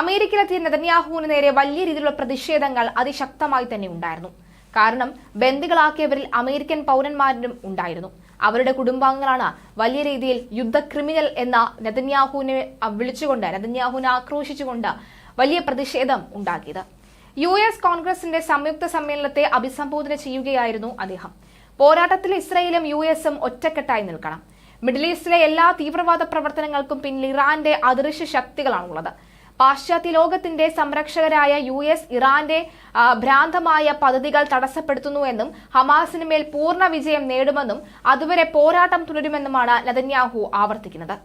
അമേരിക്കയിലെത്തിയ നെതന്യാഹുവിന് നേരെ വലിയ രീതിയിലുള്ള പ്രതിഷേധങ്ങൾ അതിശക്തമായി തന്നെ ഉണ്ടായിരുന്നു. കാരണം ബന്ദികളാക്കിയവരിൽ അമേരിക്കൻ പൗരന്മാരും ഉണ്ടായിരുന്നു. അവരുടെ കുടുംബാംഗങ്ങളാണ് വലിയ രീതിയിൽ യുദ്ധ ക്രിമിനൽ എന്ന നെതന്യാഹുവിനെ വിളിച്ചുകൊണ്ട് നെതന്യാഹുവിനെ ആക്രോശിച്ചുകൊണ്ട് വലിയ പ്രതിഷേധം ഉണ്ടാക്കിയത്. യു എസ് കോൺഗ്രസിന്റെ സംയുക്ത സമ്മേളനത്തെ അഭിസംബോധന ചെയ്യുകയായിരുന്നു അദ്ദേഹം. പോരാട്ടത്തിൽ ഇസ്രയേലും യു എസും ഒറ്റക്കെട്ടായി നിൽക്കണം. മിഡിൽ ഈസ്റ്റിലെ എല്ലാ തീവ്രവാദ പ്രവർത്തനങ്ങൾക്കും പിന്നിൽ ഇറാന്റെ അദൃശ്യ ശക്തികളാണുള്ളത്. പാശ്ചാത്യ ലോകത്തിന്റെ സംരക്ഷകരായ യു എസ് ഇറാന്റെ ഭ്രാന്തമായ പദ്ധതികൾ തടസ്സപ്പെടുത്തുന്നുവെന്നും ഹമാസിന് മേൽ പൂർണ വിജയം നേടുമെന്നും അതുവരെ പോരാട്ടം തുടരുമെന്നുമാണ് നെതന്യാഹു ആവർത്തിക്കുന്നത്.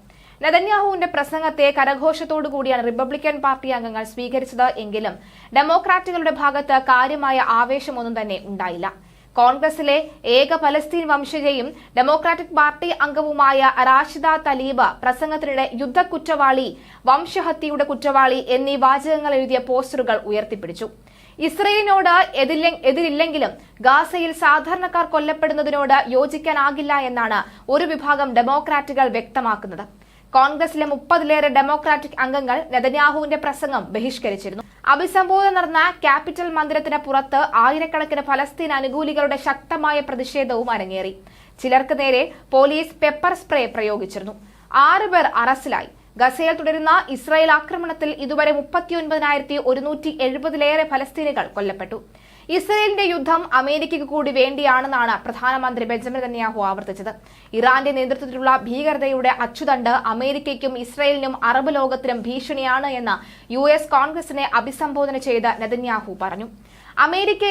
നെതന്യാഹുവിന്റെ പ്രസംഗത്തെ കരഘോഷത്തോടു കൂടിയാണ് റിപ്പബ്ലിക്കൻ പാർട്ടി അംഗങ്ങൾ സ്വീകരിച്ചത് എങ്കിലും ഡെമോക്രാറ്റുകളുടെ ഭാഗത്ത് കാര്യമായ ആവേശമൊന്നും തന്നെ ഉണ്ടായില്ല. കോൺഗ്രസിലെ ഏക പലസ്തീൻ വംശജയും ഡെമോക്രാറ്റിക് പാർട്ടി അംഗവുമായ റാഷിദ തലീബ പ്രസംഗത്തിനിടെ യുദ്ധക്കുറ്റവാളി വംശഹത്യയുടെ കുറ്റവാളി എന്നീ വാചകങ്ങൾ എഴുതിയ പോസ്റ്ററുകൾ ഉയർത്തിപ്പിടിച്ചു. ഇസ്രയേലിനോട് എതിരില്ലെ- എതിരില്ലെങ്കിലും ഗാസയിൽ സാധാരണക്കാർ കൊല്ലപ്പെടുന്നതിനോട് യോജിക്കാനാകില്ല എന്നാണ് ഒരു വിഭാഗം ഡെമോക്രാറ്റുകൾ വ്യക്തമാക്കുന്നത്. കോൺഗ്രസിലെ മുപ്പതിലേറെ ഡെമോക്രാറ്റിക് അംഗങ്ങൾ നെതന്യാഹുവിന്റെ പ്രസംഗം ബഹിഷ്കരിച്ചിരുന്നു. അഭിസംബോധന നടന്ന ക്യാപിറ്റൽ മന്ദിരത്തിന് പുറത്ത് ആയിരക്കണക്കിന് ഫലസ്തീൻ അനുകൂലികളുടെ ശക്തമായ പ്രതിഷേധവും അരങ്ങേറി. ചിലർക്ക് നേരെ പോലീസ് പെപ്പർ സ്പ്രേ പ്രയോഗിച്ചിരുന്നു. ആറുപേർ അറസ്റ്റിലായി. ഗസയിൽ തുടരുന്ന ഇസ്രായേൽ ആക്രമണത്തിൽ ഇതുവരെ മുപ്പത്തിയൊൻപതിനായിരത്തി ഒരുന്നൂറ്റി എഴുപതിലേറെ ഫലസ്തീനുകൾ കൊല്ലപ്പെട്ടു. ഇസ്രയേലിന്റെ യുദ്ധം അമേരിക്കയ്ക്ക് കൂടി വേണ്ടിയാണെന്നാണ് പ്രധാനമന്ത്രി ബെഞ്ചമിൻ നെതന്യാഹു ആവർത്തിച്ചത്. ഇറാന്റെ നേതൃത്വത്തിലുള്ള ഭീകരതയുടെ അച്ചുതണ്ട് അമേരിക്കയ്ക്കും ഇസ്രയേലിനും അറബ് ലോകത്തിനും ഭീഷണിയാണ് എന്ന് യു കോൺഗ്രസിനെ അഭിസംബോധന ചെയ്ത് നെതന്യാഹു പറഞ്ഞു. അമേരിക്ക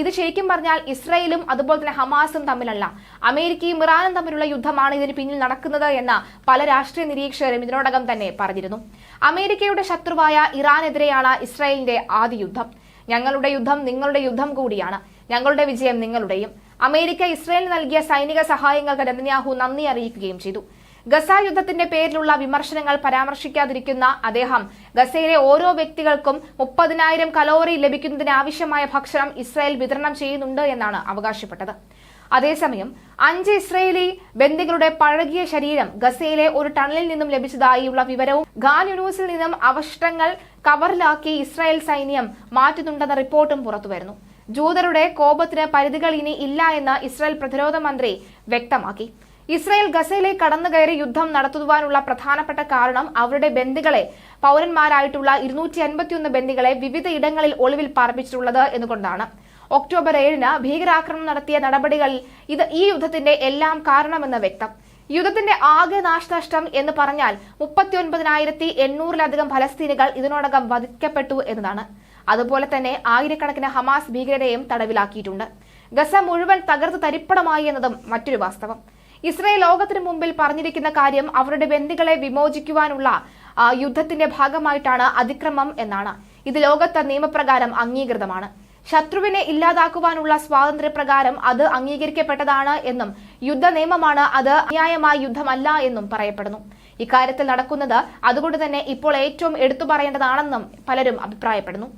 ഇത് ശരിക്കും പറഞ്ഞാൽ ഇസ്രയേലും അതുപോലെ തന്നെ ഹമാസും തമ്മിലല്ല. അമേരിക്കയും ഇറാനും തമ്മിലുള്ള യുദ്ധമാണ് ഇതിന് പിന്നിൽ നടക്കുന്നത് എന്ന് പല രാഷ്ട്രീയ നിരീക്ഷകരും ഇതിനോടകം തന്നെ പറഞ്ഞിരുന്നു. അമേരിക്കയുടെ ശത്രുവായ ഇറാനെതിരെയാണ് ഇസ്രയേലിന്റെ ആദ്യ യുദ്ധം. ഞങ്ങളുടെ യുദ്ധം നിങ്ങളുടെ യുദ്ധം കൂടിയാണ്. ഞങ്ങളുടെ വിജയം നിങ്ങളുടെയും. അമേരിക്ക ഇസ്രയേലിന് നൽകിയ സൈനിക സഹായങ്ങൾക്ക് നെതന്യാഹു നന്ദി അറിയിക്കുകയും ചെയ്തു. ഗസ യുദ്ധത്തിന്റെ പേരിലുള്ള വിമർശനങ്ങൾ പരാമർശിക്കാതിരിക്കുന്ന അദ്ദേഹം ഗസയിലെ ഓരോ വ്യക്തികൾക്കും മുപ്പതിനായിരം കലോറി ലഭിക്കുന്നതിനാവശ്യമായ ഭക്ഷണം ഇസ്രായേൽ വിതരണം ചെയ്യുന്നുണ്ട് എന്നാണ് അവകാശപ്പെട്ടത്. അതേസമയം അഞ്ച് ഇസ്രയേലി ബന്ദികളുടെ പഴകിയ ശരീരം ഗസയിലെ ഒരു ടണലിൽ നിന്നും ലഭിച്ചതായുള്ള വിവരവും ഖാൻ യൂണിവേഴ്സിൽ നിന്നും അവശിഷ്ടങ്ങൾ കവറിലാക്കി ഇസ്രായേൽ സൈന്യം മാറ്റുന്നുണ്ടെന്ന റിപ്പോർട്ടും പുറത്തുവരുന്നു. ജൂതരുടെ കോപത്തിന് പരിധികൾ ഇനി ഇല്ല എന്ന് ഇസ്രായേൽ പ്രതിരോധ മന്ത്രി വ്യക്തമാക്കി. ഇസ്രായേൽ ഗസയിലേക്ക് കടന്നുകയറി യുദ്ധം നടത്തുവാനുള്ള പ്രധാനപ്പെട്ട കാരണം അവരുടെ ബന്ദികളെ പൗരന്മാരായിട്ടുള്ള ഇരുന്നൂറ്റി അൻപത്തിയൊന്ന് ബന്ദികളെ വിവിധ ഇടങ്ങളിൽ ഒളിവിൽ പാർപ്പിച്ചിട്ടുള്ളത് എന്നുകൊണ്ടാണ്. ഒക്ടോബർ ഏഴിന് ഭീകരാക്രമണം നടത്തിയ നടപടികളിൽ ഇത് ഈ യുദ്ധത്തിന്റെ എല്ലാം കാരണമെന്ന് വ്യക്തം. യുദ്ധത്തിന്റെ ആകെ നാശനഷ്ടം എന്ന് പറഞ്ഞാൽ മുപ്പത്തിയൊൻപതിനായിരത്തി എണ്ണൂറിലധികം ഫലസ്തീനുകൾ ഇതിനോടകം വധിക്കപ്പെട്ടു എന്നതാണ്. അതുപോലെ തന്നെ ആയിരക്കണക്കിന് ഹമാസ് ഭീകരരെയും തടവിലാക്കിയിട്ടുണ്ട്. ഗസ മുഴുവൻ തകർത്ത് തരിപ്പണമായി എന്നതും മറ്റൊരു വാസ്തവം. ഇസ്രായേൽ ലോകത്തിന് മുമ്പിൽ പറഞ്ഞിരിക്കുന്ന കാര്യം അവരുടെ ബന്ധികളെ വിമോചിക്കുവാനുള്ള യുദ്ധത്തിന്റെ ഭാഗമായിട്ടാണ് അതിക്രമം എന്നാണ്. ഇത് ലോകത്തെ നിയമപ്രകാരം അംഗീകൃതമാണ്. ശത്രുവിനെ ഇല്ലാതാക്കുവാനുള്ള സ്വാതന്ത്ര്യപ്രകാരം അത് അംഗീകരിക്കപ്പെട്ടതാണ് എന്നും യുദ്ധ നിയമമാണ് അത് അന്യായമായ യുദ്ധമല്ല എന്നും പറയപ്പെടുന്നു. ഇക്കാര്യത്തിൽ നടക്കുന്നത് അതുകൊണ്ട് തന്നെ ഇപ്പോൾ ഏറ്റവും എടുത്തു പറയേണ്ടതാണെന്നും പലരും അഭിപ്രായപ്പെടുന്നു.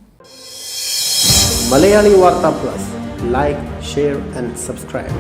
Malayali Vartha Plus. Like share and subscribe